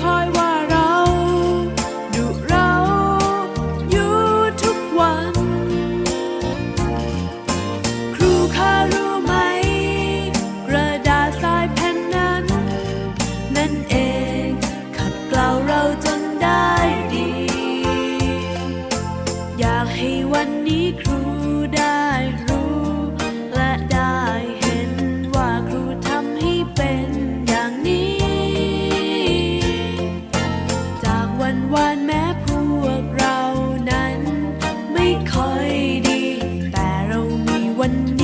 คอยว่าเราดุเราอยู่ทุกวัน ครูคะรู้ไหม กระดาษทายแผ่นนั้น นั่นเองขัดกลาเราจนได้ดี อยากให้วันนี้ครู wonderful.